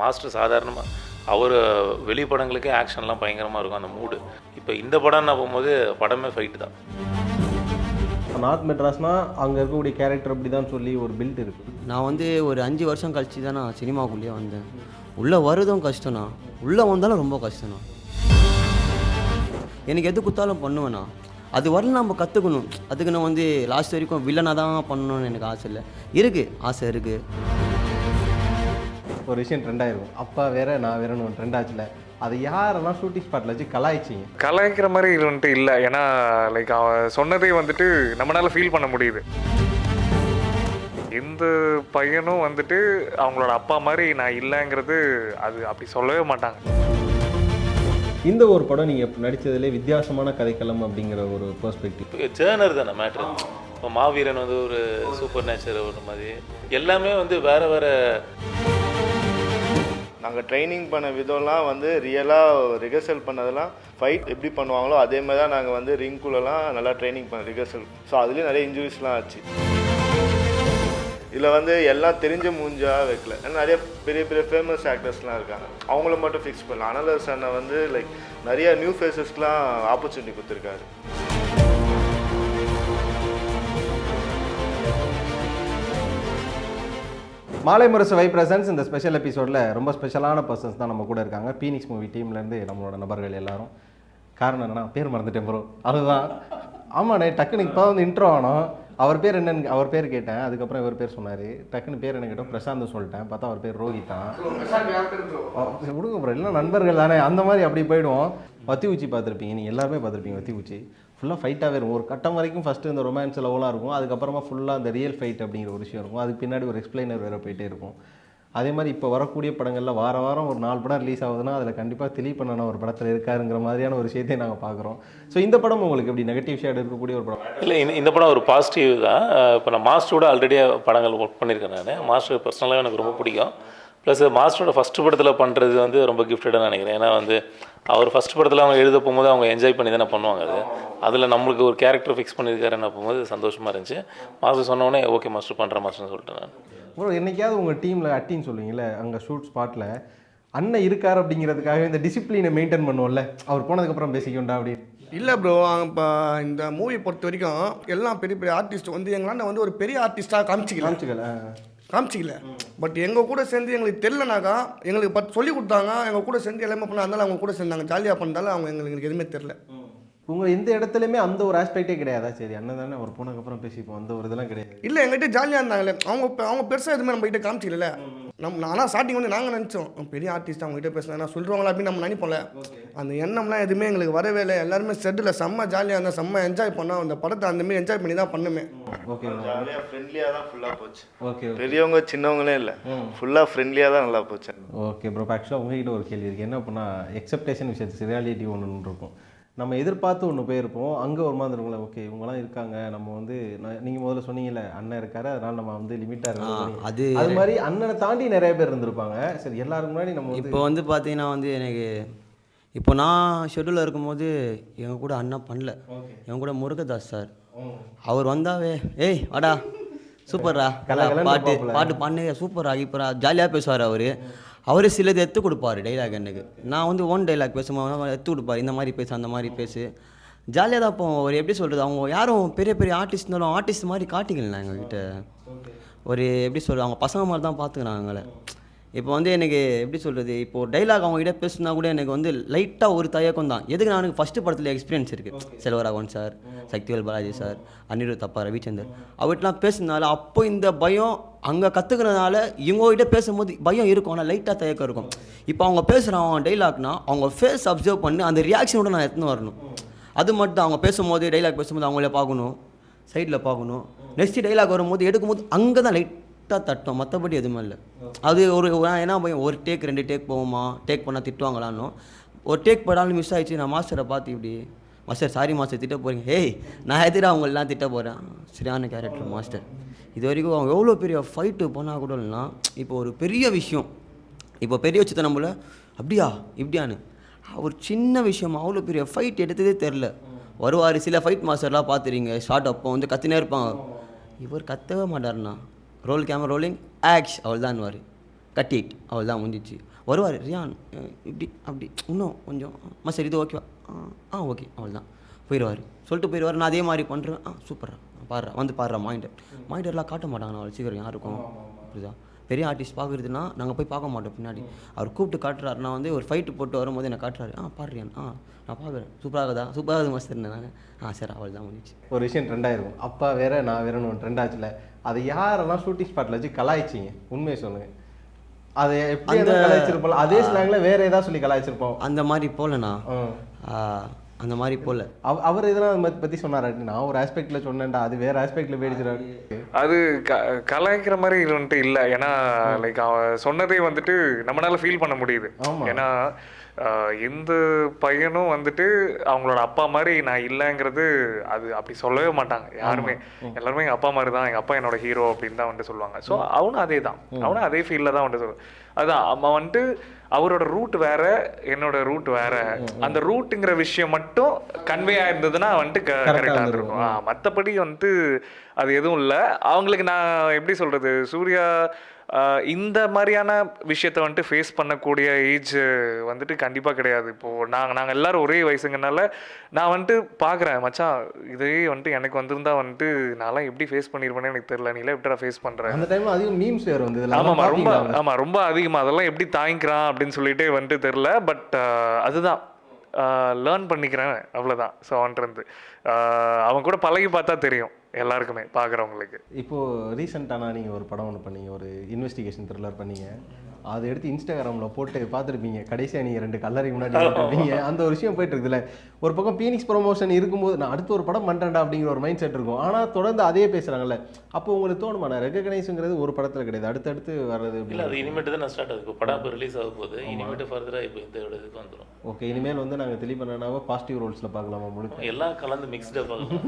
Master சாதாரணமாக அவர் வெளி படங்களுக்கே ஆக்ஷன்லாம் பயங்கரமாக இருக்கும் அந்த மூடு. இப்போ இந்த படம்னா போகும்போது படமே ஃபைட்டு தான். நார்த் மெட்ராஸ்னா அங்கே இருக்கக்கூடிய கேரக்டர் அப்படி தான் சொல்லி ஒரு பில்ட் இருக்குது நான் வந்து ஒரு அஞ்சு வருஷம் கழிச்சு தான் நான் சினிமாக்குள்ளேயே வந்தேன். உள்ளே வருதும் கஷ்டம்ண்ணா. உள்ளே வந்தாலும் ரொம்ப கஷ்டம்ண்ணா. எனக்கு எது குத்தாலும் பண்ணுவேண்ணா. அது வரல நம்ம கற்றுக்கணும் அதுக்கு நான் வந்து லாஸ்ட் வரைக்கும் வில்லனாக தான் பண்ணணும்னு எனக்கு ஆசை இல்லை. இருக்குது ஆசை இருக்குது ஒரு விஷயம் ட்ரெண்ட் ஆயிருக்கும் அப்பா வேற நான் வேறன்னு ஒன்று ட்ரெண்ட் ஆச்சுல. அதை யாரெல்லாம் ஷூட்டிங் ஸ்பாட்டில் வச்சு கலாய்ச்சிங்க? கலாய்க்கிற மாதிரி இது வந்துட்டு இல்லை. ஏன்னா லைக் அவன் சொன்னதே வந்துட்டு நம்மளால ஃபீல் பண்ண முடியுது. இந்த பையனும் வந்துட்டு அவங்களோட அப்பா மாதிரி நான் இல்லைங்கிறது அது அப்படி சொல்லவே மாட்டாங்க. இந்த ஒரு படம் நீங்கள் நடித்ததுலே வித்தியாசமான கதைக்களம் அப்படிங்கிற ஒரு பெர்ஸ்பெக்டிவ் ஜேர்னர் தானே மேட்ரு இப்போ மாவீரன் வந்து ஒரு சூப்பர் நேச்சர் ஒரு மாதிரி. எல்லாமே வந்து வேற வேற நாங்கள் ட்ரைனிங் பண்ண விதம்லாம் வந்து ரியலாக ரிஹர்சல் பண்ணதெல்லாம் ஃபைட் எப்படி பண்ணுவாங்களோ அதே மாதிரி தான் நாங்கள் வந்து ரிங்குலலாம் நல்லா ட்ரைனிங் பண்ண ரிஹர்சல் ஸோ அதுலேயும் நிறைய இன்ஜுரிஸ்லாம் ஆச்சு. இதில் வந்து எல்லாம் தெரிஞ்ச மூஞ்சாக வைக்கல. ஏன்னா நிறைய பெரிய பெரிய ஃபேமஸ் ஆக்டர்ஸ்லாம் இருக்காங்க. அவங்கள மட்டும் ஃபிக்ஸ் பண்ணலாம். அனலர் சன்னை வந்து லைக் நிறைய நியூ ஃபேஸஸ்க்குலாம் ஆப்பர்ச்சுனிட்டி கொடுத்துருக்காரு. மாலை முரசு வை பிரசன்ஸ் இந்த ஸ்பெஷல் எபிசோடில் ரொம்ப ஸ்பெஷலான பர்சன்ஸ் தான் நம்ம கூட இருக்காங்க. பீனிக்ஸ் மூவி டீம்லேருந்து நம்மளோட நபர்கள் எல்லாரும். காரணம் என்னன்னா பேர் மறந்துட்டேன் ப்ரோ அதுதான். ஆமாண்ணே டக்குனு இப்போ வந்து இன்ட்ரோ ஆனோம். அவர் பேர் என்னன்னு அவர் பேர் கேட்டேன். அதுக்கப்புறம் இவர் பேர் சொன்னார். டக்குன்னு பேர் என்ன கேட்டோம்? பிரசாந்த் சொல்லிட்டேன். பார்த்தா அவர் பேர் ரோஹித் தான். விடுங்க ப்ரோ எல்லாம் நண்பர்கள் தானே. அந்த மாதிரி அப்படி போயிடுவோம். வத்தி உச்சி பார்த்துருப்பீங்க. நீங்கள் எல்லாருமே பார்த்துருப்பீங்க வத்தி உச்சி ஃபுல்லாக ஃபைட்டாகவே இருக்கும். ஒரு கட்டம் வரைக்கும் ஃபஸ்ட்டு இந்த ரொமான்ஸ் லவ்லாம் இருக்கும். அதுக்கப்புறமா ஃபுல்லாக அந்த ரியல் ஃபைட் அப்படிங்கிற ஒரு விஷயம் இருக்கும். அதுக்கு பின்னாடி ஒரு எக்ஸ்பிளைனர் வேறு போயிட்டே இருக்கும். அதே மாதிரி இப்போ வரக்கூடிய படங்களில் வார வாரம் ஒரு நாலு படம் ரிலீஸ் ஆகுதுன்னா அதில் கண்டிப்பாக திலீப் பண்ணன ஒரு படத்தில் இருக்காருங்கிற மாதிரியான ஒரு விஷயத்தையும் நாங்கள் பார்க்குறோம். ஸோ இந்த படம் உங்களுக்கு எப்படி? நெகட்டிவ் ஷேட் இருக்கக்கூடிய ஒரு படம். இல்லை இந்த இந்த படம் ஒரு பாசிட்டிவ் தான். இப்போ நான் மாஸ்டரோட ஆல்ரெடி படங்கள் ஒர்க் பண்ணியிருக்கேன் நான். மாஸ்டர் பர்சனலாக எனக்கு ரொம்ப பிடிக்கும். ப்ளஸ் மாஸ்டரோட ஃபஸ்ட்டு படத்தில் பண்ணுறது வந்து ரொம்ப கிஃப்டடாக நினைக்கிறேன். ஏன்னா வந்து அவர் ஃபஸ்ட் படத்தில் அவங்க எழுத போகும்போது அவங்க என்ஜாய் பண்ணி தானே பண்ணுவாங்க அது. அதில் நம்மளுக்கு ஒரு கேரக்டர் ஃபிக்ஸ் பண்ணியிருக்காருன்னு போகும்போது சந்தோஷமாக இருந்துச்சு. மாஸ்டர் சொன்னோடனே ஓகே மாஸ்டர் பண்ணுறேன் மாஸ்டர்னு சொல்லிட்டேன் நான். ப்ரோ என்னைக்காவது உங்கள் டீமில் அட்டின்னு சொல்லுவீங்கல்ல அங்கே ஷூட் ஸ்பாட்டில் அண்ணன் இருக்கார் அப்படிங்கிறதுக்காக இந்த டிசிப்ளினை மெயின்டைன் பண்ணுவோம்ல அவர் போனதுக்கப்புறம் பேசிக்கொண்டா அப்படி இல்லை ப்ரோ இப்போ இந்த மூவி பொறுத்த வரைக்கும் எல்லாம் பெரிய பெரிய ஆர்டிஸ்ட் வந்து எங்களாண்ட வந்து ஒரு பெரிய ஆர்டிஸ்ட்டாக காமிச்சிக்கல. காமிச்சுக்கல காமிச்சிக்கல. பட் எங்கள் கூட சேர்ந்து எங்களுக்கு தெரிலனாக்கா எங்களுக்கு பட் சொல்லி கொடுத்தாங்க. எங்கள் கூட சேர்ந்து எல்லாமே பண்ணால் அதனால அவங்க கூட சேர்ந்தாங்க. ஜாலியாக பண்ணதால அவங்க எங்களுக்கு எதுவுமே தெரில உங்கள் எந்த இடத்துலையுமே அந்த ஒரு ஆஸ்பெக்டே கிடையாதா? சரி அண்ணன் தானே அவர் போனதுக்கப்புறம் பேசிப்போம் அந்த ஒரு இதெல்லாம் கிடையாது. இல்லை எங்ககிட்ட ஜாலியாக இருந்தாங்களே அவங்க அவங்க பெருசாக எதுவுமே நம்ம கிட்ட காமிச்சிக்கல. நம்ம நானா ஸ்டார்டிங் வந்து நாங்கள் நினச்சோம் பெரிய ஆர்டிஸ்ட் அவங்க கிட்ட பேசலாம் சொல்லுவாங்களா? அப்படின்னு நம்ம நினைப்போம்ல. அந்த எண்ணம்லாம் எதுவுமே எங்களுக்கு வரவே இல்லை. எல்லாருமே செட்டில் செம்ம ஜாலியாக இருந்தால் செம்ம என்ஜாய் பண்ணோம். அந்த படத்தை அந்த மாதிரி என்ஜாய் பண்ணி தான் பண்ணுமே ஓகே ஜாலியாக ஃப்ரெண்ட்லியாக தான் ஃபுல்லாக போச்சு. ஓகே பெரியவங்க சின்னவங்களே இல்லை. ஃபுல்லாக ஃப்ரெண்ட்லியாக தான் நல்லா போச்சு. ஓகே ப்ரோ ஆக்சுவலாக உங்ககிட்ட ஒரு கேள்வி இருக்குது என்ன அப்படின்னா எக்ஸப்டேஷன் விஷயத்து ரியாலிட்டி ஒன்று இருக்கும். நம்ம எதிர்பார்த்து ஒன்று போயிருப்போம். அங்கே ஒரு மாதிரி இருக்கும்ல. ஓகே இவங்கலாம் இருக்காங்க. நம்ம வந்து நீங்கள் முதல்ல சொன்னீங்கல்ல அண்ணன் இருக்காரு. அதனால நம்ம வந்து லிமிட்டாக இருக்கணும். அது அது மாதிரி அண்ணனை தாண்டி நிறைய பேர் இருந்திருப்பாங்க. சரி எல்லாரும் முன்னாடி நம்ம இப்போ வந்து பார்த்தீங்கன்னா வந்து எனக்கு இப்போ நான் ஷெட்யூலில் இருக்கும்போது எங்கள் கூட அண்ணா பண்ணல. எங்க கூட முருகதாஸ் சார். அவர் வந்தாவே ஏய் வாடா சூப்பர்ரா. பாட்டு. பாட்டு பண்ணுங்க சூப்பரா இப்பரா ஜாலியாக பேசுவார் அவர். அவர் சிலது எடுத்து கொடுப்பாரு டைலாக் எனக்கு. நான் வந்து ஓன் டைலாக் பேசும்போது எடுத்து கொடுப்பாரு. இந்த மாதிரி பேசு அந்த மாதிரி பேசு. ஜாலியாக தான் இப்போ ஒரு எப்படி சொல்கிறது அவங்க யாரும் பெரிய பெரிய ஆர்டிஸ்ட் இருந்தாலும் ஆர்டிஸ்ட் மாதிரி காட்டிக்கலாம் எங்ககிட்ட. ஒரு எப்படி சொல்கிறது அவங்க பசங்க மாதிரி தான் பார்த்துக்கிறாங்க எங்களை இப்போ வந்து எனக்கு எப்படி சொல்கிறது இப்போ டைலாக் அவங்க கிட்ட பேசுனா கூட எனக்கு வந்து லைட்டாக ஒரு தயக்கம் தான். எதுக்கு நான் எனக்கு ஃபஸ்ட்டு படத்தில் எக்ஸ்பீரியன்ஸ் இருக்குது செல்வராகவன் சார் சக்திவேல் பாலாஜி சார் அனிருத் அப்பா ரவிச்சந்தர் அவர்கிட்டலாம் பேசுனதுனால அப்போ இந்த பயம் அங்கே கற்றுக்கிறதுனால இவங்ககிட்ட பேசும்போது பயம் இருக்கும். ஆனால் லைட்டாக தயக்கம் இருக்கும். இப்போ அவங்க பேசுகிறாங்க டைலாக்னா அவங்க ஃபேஸ் அப்சர்வ் பண்ணி அந்த ரியாக்ஷனோட நான் எடுத்துன்னு வரணும். அது மட்டும் அவங்க பேசும்போது டைலாக் பேசும்போது அவங்களே பார்க்கணும். சைடில் பார்க்கணும். நெக்ஸ்ட் டைலாக் வரும்போது எடுக்கும்போது அங்கே தான் லைட்டாக தட்டும் மற்றபடி எதுவுமே இல்லை. அது ஒரு என்ன பயம் ஒரு டேக் ரெண்டு டேக் போவோமா? டேக் பண்ணால் திட்டுவாங்களான்னு. ஒரு டேக் போடாலும் மிஸ் ஆயிடுச்சு. நான் மாஸ்டரை பார்த்து இப்படி மாஸ்டர் சாரி மாஸ்டர் திட்ட போகிறீங்க ஏய் நான் எதிராக அவங்களெலாம் திட்ட போகிறேன் சரியான கேரக்டர் மாஸ்டர் இது வரைக்கும் அவங்க எவ்வளோ பெரிய ஃபைட்டு போனால் கூட இல்லைனா இப்போ ஒரு பெரிய விஷயம். இப்போ பெரிய வச்சு நம்மள அப்படியா? இப்படியான்னு. ஒரு சின்ன விஷயம் அவ்வளோ பெரிய ஃபைட் எடுத்ததே தெரில. வருவார் சில ஃபைட் மாஸ்டர்லாம் பார்த்துறீங்க ஷார்ட் அப்போ வந்து கத்தினே இருப்பாங்க. இவர் கத்தவே மாட்டார்ண்ணா. ரோல் கேமரா ரோலிங் ஆக்ஷ் அவள் தான் கட்டிட் அவள் தான் முடிஞ்சிச்சு வருவார் ரியான் இப்படி அப்படி இன்னும் கொஞ்சம் அம்மா சரி இது ஓகேவா ஆ ஓகே அவள் தான் போயிடுவார் சொல்லிட்டு போயிடுவார் நான் அதே மாதிரி பண்ணுறேன் ஆ சூப்பரா பாடுறா வந்து பாடுறா மாயிண்டர் மாயிண்டர்லாம் காட்ட மாட்டாங்க நான் சீக்கிரம் யாருக்கும். புரியுதா? பெரிய ஆர்டிஸ்ட் பார்க்குறதுனா நாங்கள் போய் பார்க்க மாட்டோம் பின்னாடி. அவர் கூப்பிட்டு காட்டுறாரு. நான் வந்து ஒரு ஃபைட்டு போட்டு வரும்போது என்னை காட்டுறாரு. ஆ பாடுறியான் ஆ நான் பார்க்குறேன் சூப்பராகுதா சூப்பராகுது மஸ்த் நான் ஆ சரி அவள் தான் முடிஞ்சிச்சு. ஒரு விஷயம் ட்ரெண்ட் ஆயிருக்கும் அப்பா வேற நான் வேறன்னு ஒன்று ட்ரெண்ட் ஆச்சுல. அதை யாரெல்லாம் ஷூட்டிங் ஸ்பாட்டில் வச்சு கலாய்ச்சிங்க? உண்மையை சொல்லுங்க. அதை எப்படி கலாய்ச்சிருப்போம் அதே ஸ்லாங்ல வேற ஏதாவது சொல்லி கலாய்ச்சிருப்போம். அந்த மாதிரி போகலண்ணா. அந்த மாதிரி அவ- அவர் இதெல்லாம் அதை பத்தி- பத்தி சொன்னாரு? நான் ஒரு ஆஸ்பெக்ட்ல சொன்னேன்டா அது வேற ஆஸ்பெக்ட்ல போயிடுச்சுறாரு அது க கலாய்க்கிற மாதிரி இது வந்துட்டு இல்லை. ஏன்னா லைக் அவன் சொன்னதே வந்துட்டு நம்மளால ஃபீல் பண்ண முடியுது. ஏன்னா எந்த பையனும் வந்துட்டு அவங்களோட அப்பா மாதிரி நான் இல்லைங்கிறது அது அப்படி சொல்லவே மாட்டாங்க. யாருமே. எல்லாருமே எங்கள் அப்பா மாதிரி தான். எங்கள் அப்பா என்னோட ஹீரோ அப்படின்னு தான் வந்துட்டு சொல்லுவாங்க. ஸோ அவனும் அதே தான் அவனும் அதே ஃபீல்டில் தான் வந்துட்டு சொல்லுவான் அதான் அவன் வந்துட்டு அவரோட ரூட் வேற என்னோட ரூட் வேற. அந்த ரூட்டுங்கிற விஷயம் மட்டும் கன்வே ஆயிருந்ததுன்னா வந்துட்டு கரெக்டாக இருந்திருக்கும். ஆ, மத்தபடி வந்துட்டு அது எதுவும் இல்லை. அவங்களுக்கு நான் எப்படி சொல்றது? சூர்யா இந்த மாதிரியான விஷயத்த வந்துட்டு ஃபேஸ் பண்ணக்கூடிய ஏஜ் வந்துட்டு கண்டிப்பாக கிடையாது. இப்போது நாங்கள் நாங்கள் எல்லாரும் ஒரே வயசுங்கனால நான் வந்துட்டு பார்க்குறேன் மச்சான் இதே வந்துட்டு எனக்கு வந்திருந்தா வந்துட்டு நான்லாம் எப்படி ஃபேஸ் பண்ணியிருப்பேன்னு எனக்கு தெரியல. நீலாம் எப்படிடா ஃபேஸ் பண்ணுற அந்த டைம்ல அதிகம் மீம்ஸ் வேற வந்து ஆமாம் ரொம்ப? ஆமாம் ரொம்ப அதிகமாக அதெல்லாம் எப்படி தாங்கிக்கிறான் அப்படின்னு சொல்லிட்டு வந்துட்டு தெரில பட் அதுதான். லேர்ன் பண்ணிக்கிறேன் அவ்வளோதான் ஸோ அவன்கிட்ட அவன் கூட பழகி பார்த்தா தெரியும். எல்லாருக்குமே பார்க்குறவங்களுக்கு இப்போ ரீசெண்டானா நீங்க ஒரு படம் ஒன்று பண்ணீங்க ஒரு இன்வெஸ்டிகேஷன் த்ரில்லர் பண்ணீங்க. அதை எடுத்து இன்ஸ்டாகிராமில் போட்டு பார்த்துருப்பீங்க. கடைசியாக நீங்கள் ரெண்டு கல்லறை முன்னாடி போட்டிருப்பீங்க அந்த ஒரு விஷயம் போயிட்டு இருக்குதுல்ல. ஒரு பக்கம் பீனிக்ஸ் ப்ரொமோஷன் இருக்கும்போது நான் அடுத்து ஒரு படம் பண்ணுறேன்டா அப்படிங்கிற ஒரு மைண்ட் செட் இருக்கும். ஆனால் தொடர்ந்து அதே பேசுகிறாங்கல்ல அப்போ உங்களுக்கு தோணுமா? நான் ரெகனைஸுங்கிறது ஒரு படத்தில் கிடையாது. அடுத்தடுத்து வர்றது இல்லை அது இனிமேட்டு தான் நான் ஸ்டார்ட் ஆகுது. இப்போ படம் இப்போ ரிலீஸ் ஆக போகுது இனிமேட்டு ஃபர்தராக இப்போ இந்த இதுக்கு வந்துடும் ஓகே இனிமேல் வந்து நாங்கள் தெளிவானாவோ பாசிட்டிவ் ரோல்ஸில் பார்க்கலாமா முழுக்க? எல்லாம் கலந்து மிக்ஸ்டாக பார்க்கலாம்.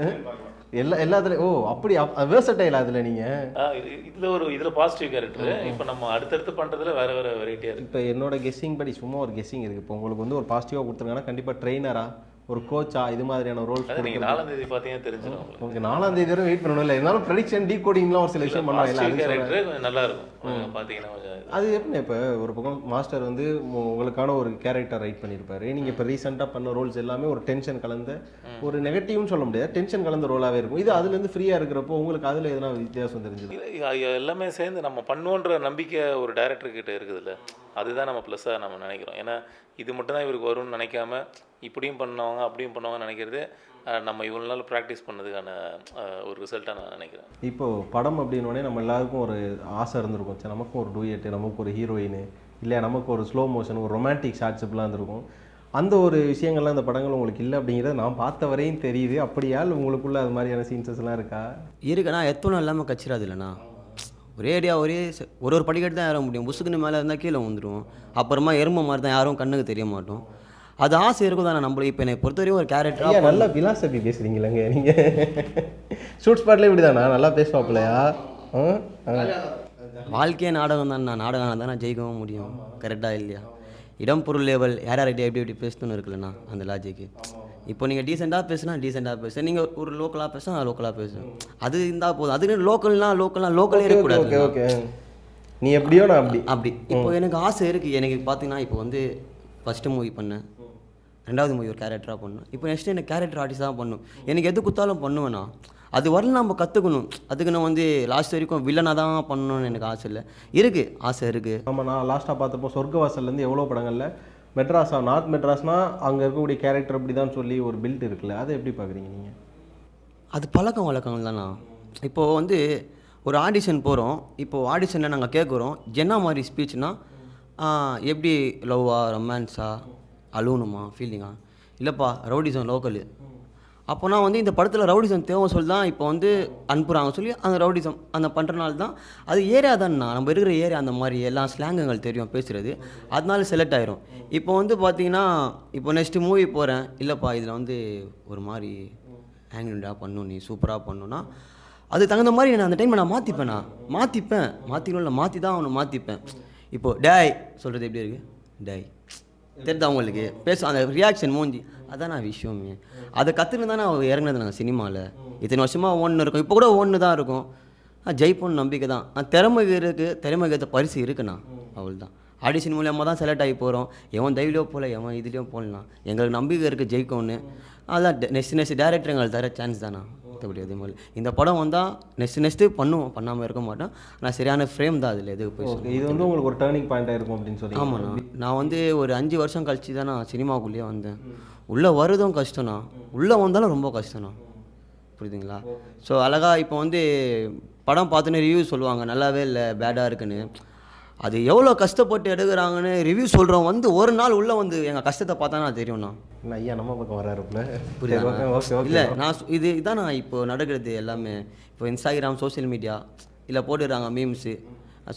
எல்லா எல்லாத்துலேயும் ஓ அப்படி வேர்சட்டைல் அதில் நீங்கள் இதுல ஒரு இதுல பாசிட்டிவ் கேரக்டர் இப்போ நம்ம அடுத்தடுத்து பண்றதுல வேறு வேறு வெரைட்டியாக இருக்குது இப்போ என்னோட கெஸ்ஸிங் படி சும்மா ஒரு கெஸ்ஸிங் இருக்குது இப்போ உங்களுக்கு வந்து ஒரு பாசிட்டிவாக கொடுத்துருக்காங்கன்னா கண்டிப்பாக ட்ரெயினராக ஒரு கோச்சா இது மாதிரியான ரோல்ஸ் அது நீங்க நாலாம் தேதி பார்த்தீங்கன்னா தெரிஞ்சிடும் உங்களுக்கு. நாலாம் தேதி வரை வெயிட் பண்ணணும். இல்லை இருந்தாலும் ப்ரெடிக்ஷன் டீ கோடிங்லாம் ஒரு சில விஷயம் பண்ணுவாங்க கொஞ்சம் நல்லா இருக்கும். பார்த்தீங்கன்னா. அது எப்படி இப்போ ஒரு பக்கம் மாஸ்டர் வந்து உங்களுக்கான ஒரு கேரக்டர் ரைட் பண்ணியிருப்பாரு. நீங்கள் இப்போ ரீசெண்டாக பண்ண ரோல்ஸ் எல்லாமே ஒரு டென்ஷன் கலந்த ஒரு நெகட்டிவ்னு சொல்ல முடியாது. டென்ஷன் கலந்த ரோலாகவே இருக்கும். இது அதுலேருந்து ஃப்ரீயாக இருக்கிறப்போ உங்களுக்கு அதில் எதனா வித்தியாசம் தெரிஞ்சது எல்லாமே சேர்ந்து நம்ம பண்ணுவோன்ற நம்பிக்கை ஒரு டைரக்டர் கிட்ட இருக்குதுல்ல. அதுதான் நம்ம ப்ளஸ்ஸாக நம்ம நினைக்கிறோம். ஏன்னா இது மட்டும் தான் இவருக்கு வரும்னு நினைக்காம இப்படியும் பண்ணவங்க அப்படியும் பண்ணவங்க நினைக்கிறது நம்ம இவ்வளோ நாள் ப்ராக்டிஸ் பண்ணதுக்கான ஒரு ரிசல்ட்டாக நான் நினைக்கிறேன். இப்போ படம் அப்படின்னோடனே நம்ம எல்லாருக்கும் ஒரு ஆசை இருந்திருக்கும். சரி நமக்கும் ஒரு டூயட்டு நமக்கு ஒரு ஹீரோயின் இல்லையா நமக்கு ஒரு ஸ்லோ மோஷன் ஒரு ரொமான்டிக் ஷார்ட்ஸ் இப்படிலாம் இருந்திருக்கும். அந்த ஒரு விஷயங்கள்லாம் இந்த படங்கள் உங்களுக்கு இல்லை அப்படிங்கிறது நான் பார்த்த வரையும் தெரியுது. அப்படியா இல்லை உங்களுக்குள்ள அது மாதிரியான சீன்சஸ் எல்லாம் இருக்கா? இருக்குண்ணா எத்தனை இல்லாமல் கச்சிடாது இல்லைண்ணா. ஒரே அடியா ஒரே ஒரு ஒரு படிக்கட்டு தான் ஏற முடியும். புசுக்குன்னு மேலே இருந்தால் கீழே வந்துடும் அப்புறமா எறும்பு மாதிரி தான் யாரும் கண்ணுக்கு தெரிய மாட்டோம். அது ஆசை இருக்கும் தானே நம்மளுக்கு இப்போ என்னை பொறுத்தவரையும் ஒரு கேரக்டராக நல்லா பிலாசபி பேசுறீங்களேங்க நீங்க. ஷூட் ஸ்பாட்ல இப்படிதானா நல்லா பேசுவாப்பில்லையா. வாழ்க்கையே நாடகம் தான் நாடகம் தானே ஜெயிக்கவும் முடியும். கரெக்டாக இல்லையா? இடம் பொருள் லேவல் யார் யார்கிட்ட எப்படி எப்படி பேசணும்னு இருக்குல்லண்ணா அந்த லாஜிக்கு இப்போ நீங்கள் டீசெண்டாக பேசுனா டீசெண்டாக பேசு. நீங்கள் ஒரு லோக்கலாக பேசுனா லோக்கலாக பேசு அது இருந்தால் போதும். அது லோக்கல்னா லோக்கல்னா லோக்கலே ஓகே இருக்கக்கூடாது ஓகே நீ எப்படியோ நான் அப்படி. அப்படி. இப்போ எனக்கு ஆசை இருக்குது எனக்கு பார்த்தீங்கன்னா இப்போ வந்து ஃபஸ்ட்டு மூவி பண்ணேன். ரெண்டாவது மூவி ஒரு கேரக்டராக பண்ணேன். இப்போ நெக்ஸ்ட் எனக்கு கேரக்டர் ஆர்டிஸ்ட் தான் பண்ணும்? எனக்கு எது குத்தாலும் பண்ணுவேண்ணா அது வரல நம்ம கற்றுக்கணும் அதுக்கு நான் வந்து லாஸ்ட் வரைக்கும் வில்லனாக தான் பண்ணணும்னு எனக்கு ஆசை இல்லை. இருக்குது ஆசை இருக்குது ஆமாம் நான் லாஸ்ட்டாக பார்த்தப்போ சொர்க்கவாசல்லேருந்து எவ்வளோ படங்கள்ல மெட்ராஸா? நார்த் மெட்ராஸ்னால் அங்கே இருக்கக்கூடிய கேரக்டர் அப்படி தான் சொல்லி ஒரு பில்ட் இருக்குல்ல. அதை எப்படி பார்க்குறீங்க நீங்கள் அது பழக்கம் வழக்கம் தானா? இப்போது வந்து ஒரு ஆடிஷன் போகிறோம் இப்போது ஆடிஷனில் நாங்கள் கேட்குறோம் என்ன மாதிரி ஸ்பீச்னா எப்படி லவ்வா ரொமான்ஸா அழுவணுமா ஃபீலிங்கா இல்லைப்பா ரவுடிசம் லோக்கலு அப்போனா வந்து இந்த படத்தில் ரவுடிசம் தேவை சொல்லி தான் இப்போ வந்து அனுப்புகிறாங்க சொல்லி அந்த ரவுடிசம் அந்த பண்ணுறனால தான் அது ஏரியா தான்ண்ணா நம்ம இருக்கிற ஏரியா அந்த மாதிரி எல்லா ஸ்லாங்குகள் தெரியும் பேசுகிறது அதனால செலக்ட் ஆயிரும். இப்போ வந்து பார்த்தீங்கன்னா இப்போ நெக்ஸ்ட்டு மூவி போகிறேன் இல்லைப்பா இதில் வந்து ஒரு மாதிரி ஆங்கிலண்டாக பண்ணும் நீ சூப்பராக பண்ணுன்னா அது தகுந்த மாதிரி நான் அந்த டைம் நான் மாற்றிப்பேன் நான் மாற்றிப்பேன் மாற்றிக்கணும்ல மாற்றி தான் அவனை மாற்றிப்பேன் இப்போது டேய் சொல்கிறது எப்படி இருக்குது டேய். தெரியுதா உங்களுக்கு? பேச அந்த ரியாக்ஷன் மூஞ்சி. அதான் நான் விஷயமே. அதை கற்றுன்னு தானே அவன் இறங்குனது நாங்கள் சினிமாவில் இத்தனை வருஷமாக ஒன்று இருக்கும். இப்போ கூட ஒன்று தான் இருக்கும். ஆ, ஜெயிப்போம்னு நம்பிக்கை தான் திறமை இருக்குது திறமைக்கு ஏற்ற பரிசு இருக்குண்ணா அவள் தான் ஆடிஷன் மூலியமாக தான் செலக்ட் ஆகி போகிறோம் எவன் தைவிலையோ போகல எவன் இதுலேயும் போடலாம் எங்களுக்கு நம்பிக்கை இருக்குது ஜெயிக்கும்னு. அதான் நெக்ஸ்ட் நெக்ஸ்ட் டேரக்டர் எங்களுக்கு தர சான்ஸ் தானா? மற்றபடி அதே மாதிரி இந்த படம் வந்தால் நெக்ஸ்ட் நெக்ஸ்ட்டு பண்ணுவோம். பண்ணாமல் இருக்க மாட்டோம். ஆனால் சரியான ஃப்ரேம் தான் அதில். எதுக்கு போய் இது வந்து உங்களுக்கு ஒரு டேர்னிங் பாயிண்டாக இருக்கும் அப்படின்னு சொல்லி ஆமாண்ணா நான் வந்து ஒரு அஞ்சு வருஷம் கழிச்சு தான் நான் சினிமாக்குள்ளேயே வந்தேன். உள்ளே வருதும் கஷ்டம்ண்ணா. உள்ளே வந்தாலும் ரொம்ப கஷ்டம்ண்ணா. புரியுதுங்களா? ஸோ அழகா இப்போ வந்து படம் பார்த்துன்னு ரிவ்யூ சொல்லுவாங்க. நல்லாவே இல்லை பேடாக இருக்குன்னு. அது எவ்வளோ கஷ்டப்பட்டு எடுக்கிறாங்கன்னு ரிவ்யூ சொல்கிறோம் வந்து ஒரு நாள் உள்ளே வந்து எங்கள் கஷ்டத்தை பார்த்தா நான் தெரியும்ண்ணா. இல்லை, ஐயா நம்ம பக்கம் வராருப்புல புரியுதா? இல்லை நான் இது இதான் நான் இப்போ நடக்கிறது எல்லாமே. இப்போ இன்ஸ்டாகிராம் சோஷியல் மீடியா இல்லை போட்டுடுறாங்க மீம்ஸு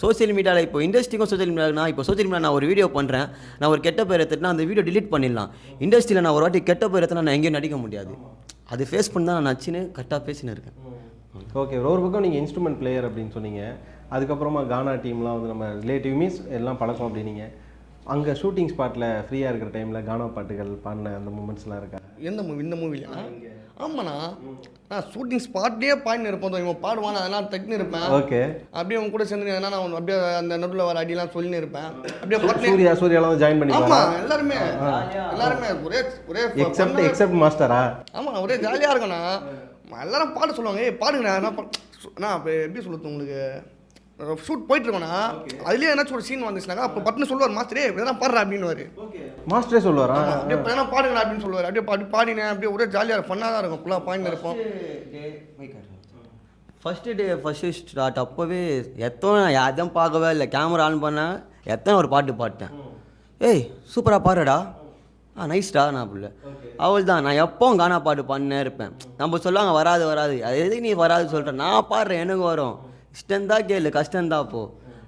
சோஷியல் மீடியாவில் இப்போ இண்டஸ்ட்ரிக்கும் சோஷியல் மீடியா இப்போ சோஷியல் மீடியா நான் ஒரு வீடியோ பண்ணுறேன் நான் ஒரு கெட்ட பேர் எடுத்துட்டுனா அந்த வீடியோ delete பண்ணிடலாம். இண்டஸ்ட்ரியில் நான் ஒரு வாட்டி கெட்ட பேர் எடுத்தா நான் எங்கேயும் நடிக்க முடியாது. அது ஃபேஸ் பண்ணி தான் நான் நச்சுன்னு கரெக்டாக பேசின்னு இருக்கேன். ஓகே ஒரு பக்கம் நீங்கள் இன்ஸ்ட்ருமெண்ட் பிளேயர் அப்படின்னு சொன்னீங்க. அதுக்கப்புறமா கானா டீம்லாம் வந்து நம்ம ரிலேட்டிவ் மீன்ஸ் எல்லாம் பழக்கம் அப்படின்னீங்க. அங்கே ஷூட்டிங் ஸ்பாட்டில் ஃப்ரீயாக இருக்கிற டைமில் கானா பாட்டுகள் பாடின அந்த மூமெண்ட்ஸ்லாம் இருக்கா? எந்த மூவி இந்த மூவிலையா ஆமாண்ணா. நான் ஷூட்டிங் ஸ்பாட்லேயே பாடினு இருப்போம் இவன் பாடுவான் அதெல்லாம் தட்டின்னு இருப்பேன். ஓகே. அப்படியே அவன் கூட சேர்ந்து நான் அப்படியே அந்த நடுவில் வர அடியெல்லாம் சொல்லின்னு இருப்பேன். அப்படியே சூர்யா சூர்யாலாம் ஜாயின் பண்ணி ஆமா எல்லாருமே. எல்லாருமே ஒரே ஒரே எக்ஸப்ட் எக்ஸப்ட் மாஸ்டரா ஆமா ஒரே ஜாலியாக இருக்கும்ண்ணா. எல்லாரும் பாட சொல்லுவாங்க. ஏய் பாடுங்கண்ணா. என்ன நான் எப்படி சொல்லுறது உங்களுக்கு? ஷூட் போயிட்டு இருக்கோண்ணா அதுலேயே ஏதாச்சும் ஒரு சீன் வந்துச்சுனாக்கா அப்போ பட்டுன்னு சொல்லுவார் மாஸ்டரே எதனா பாடுறா அப்படின்னுவாரு. மாஸ்டரே சொல்லுவாரா? அப்படியே எதனா பாடுங்கண்ணா அப்படின்னு சொல்லுவார். அப்படியே பாடி பாடினேன். அப்படியே ஒரே ஜாலியாக ஃபன்னாக தான் இருக்கும். ஃபுல்லாக பாடினு இருப்போம். ஃபஸ்ட்டு டே ஃபஸ்ட்டு ஸ்டார்ட் அப்போவே எத்தனை நான் யாரையும் பார்க்கவே இல்லை. கேமரா ஆன் பண்ணேன் எத்தனை ஒரு பாட்டு பாட்டேன். ஏய் சூப்பராக பாடுறடா. ஆ நைஸ்டா நான் புள்ள அவள் தான் நான் எப்போவும் கானா பாட்டு பண்ணே இருப்பேன். நம்ம சொல்லுவாங்க வராது வராது. அது எதுக்கு நீ வராது சொல்கிற நான் பாடுறேன். எனக்கு வரும். இஷ்டந்தான் கேளு கஷ்டம்தான் அப்போ